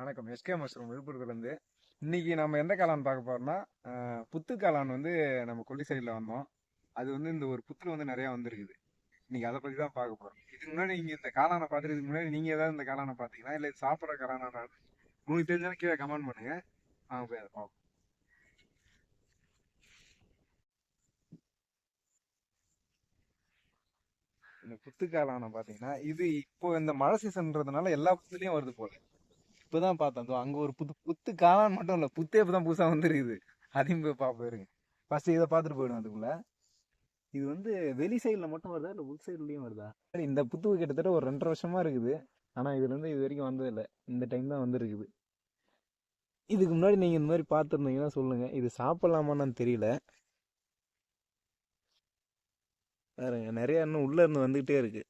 வணக்கம். SK mushroom விழுப்புரத்துலேருந்து. இன்னைக்கு நம்ம எந்த காளான் பார்க்க போறோம்னா புத்து காளான் வந்து நம்ம கொல்லி சைடில் வந்தோம். அது வந்து இந்த ஒரு புத்துல வந்து நிறையா வந்திருக்குது. இன்னைக்கு அதை பற்றி தான் பார்க்க போகிறோம் இதுக்கு முன்னாடி நீங்கள் இந்த காளானை பார்த்துருக்கு முன்னாடி நீங்கள் ஏதாவது இந்த காளானை பார்த்தீங்கன்னா இல்லை சாப்பிட்ற காளானா உங்களுக்கு தெரிஞ்சாலும் கீழே கமெண்ட் பண்ணுங்க. வாங்க போய் அதை பார்ப்போம். இந்த புத்து காளானை பார்த்தீங்கன்னா இது இப்போ இந்த மழை சீசன்றதுனால எல்லா புத்துலேயும் வருது போல. இப்போதான் பார்த்தேன். அதோ அங்கே ஒரு புத்து புத்து காளான் மட்டும் இல்லை புத்தே இப்பதான் புதுசாக வந்துருக்குது. அதையும் போய் பார்ப்போம் இருங்க. ஃபஸ்ட்டு இதை பார்த்துட்டு போயிடும் அதுக்குள்ள. இது வந்து வெளி சைடில் மட்டும் வருதா இல்லை உள் சைட்லேயும் வருதா? இந்த புத்து கிட்டத்தட்ட ஒரு ரெண்டரை வருஷமாக இருக்குது. ஆனால் இதுலேருந்து இது வரைக்கும் வந்ததில்லை இந்த டைம் தான் வந்துருக்குது. இதுக்கு முன்னாடி நீங்கள் இந்த மாதிரி பார்த்துருந்தீங்கன்னா சொல்லுங்கள் இது சாப்பிட்லாமான்னு தெரியல. வேறு நிறையா இன்னும் உள்ளே இருந்து வந்துகிட்டே இருக்குது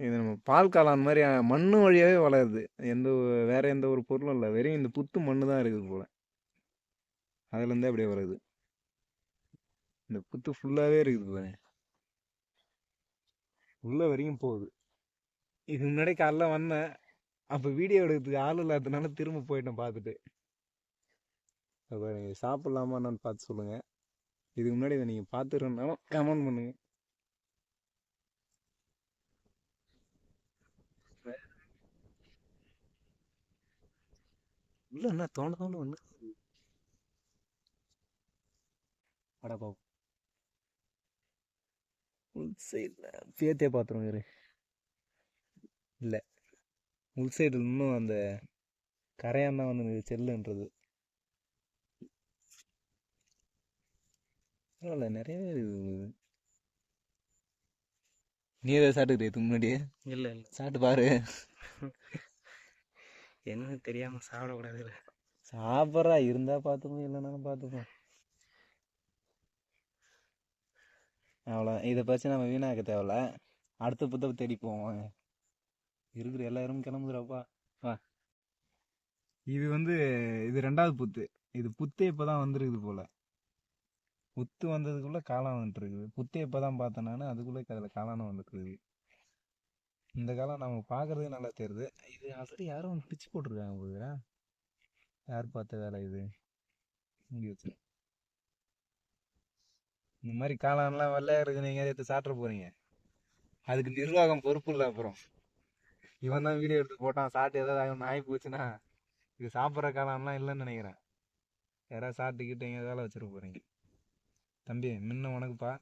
இது நம்ம பால் காளான் மாதிரி அஹ், மண்ணு வளருது. எந்த ஒரு- வேற எந்த ஒரு பொருளும் இல்லை. வெறும் இந்த புத்து மண்ணு தான் இருக்குது போல். அதுலேருந்தே அப்படியே வருது. இந்த புத்து ஃபுல்லாகவே இருக்குது பாருங்க. உள்ளே வரைக்கும் போகுது. இதுக்கு முன்னாடி காலைல வந்தேன். அப்போ வீடியோ எடுக்கிறதுக்கு ஆள் இல்லாததுனால திரும்ப போயிட்டேன் பார்த்துட்டு. அப்போ நீங்கள் சாப்பிட்லாமா என்னன்னு பார்த்து சொல்லுங்கள் இதுக்கு முன்னாடி இதை நீங்கள் பார்த்துருந்தாலும் கமெண்ட் பண்ணுங்கள் உள்ள என்ன தோண தோண வந்து. பாவம் உள் சைடில் பேத்தியே பார்த்துருவோம் இரு. இல்லை உள் சைடு இன்னும் அந்த கரையான் தான் வந்து செல்லுன்றது. பரவாயில்ல நிறையவே இருக்குது. நீ எதாவது சாப்பிட்டுக்கிட்டே இதுக்கு முன்னாடியே? இல்லை இல்லை. சாப்பிட்டு பாரு. என்ன தெரியாமல் சாப்பிடக்கூடாது சாப்பிட்றா இருந்தால் பார்த்துப்போம் இல்லைனாலும் பார்த்துப்போம் அவ்வளோ இதை பற்றி நம்ம வீணாக்க தேவையில்ல. அடுத்த புத்தகம் தேடி போவோம். இருக்கிற எல்லாரும் கிளம்புதுறாப்பா வா இது வந்து இது ரெண்டாவது புத்து. இது புத்தே இப்போதான் வந்துருக்குது போல். புத்து வந்ததுக்குள்ளே காளான் வந்துருக்குது புத்தே இப்போதான் பார்த்தேன் நான். அதுக்குள்ளே அதில் காளானும் வந்துருக்குது இந்த காலம் நம்ம பார்க்குறதே நல்லா தெரியுது. இது ஆல்ரெடி யாரும் ஒன்று பிச்சு போட்டிருக்காங்க போதுரா யார் பார்த்த வேலை இது? இந்த மாதிரி காளான்லாம் வெள்ளையா இருக்கு நீங்க எடுத்து சாப்பிட போகிறீங்க அதுக்கு நிர்வாகம் பொறுப்பு இல்லை அப்புறம். இவன் தான் வீடியோ எடுத்து போட்டான் சாப்பிட்டு ஏதாவது ஒன்று ஆகி போச்சுன்னா இது சாப்பிட்ற காளான்லாம் இல்லைன்னு நினைக்கிறேன். யாராவது சாப்பிட்டுக்கிட்டு எங்கே வேலை வச்சிருக்க போகிறீங்க தம்பி முன்ன உனக்குப்பா.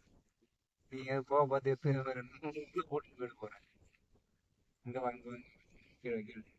நீங்க போக பார்த்து எடுத்து போட்டு Hayvan. Gire gire.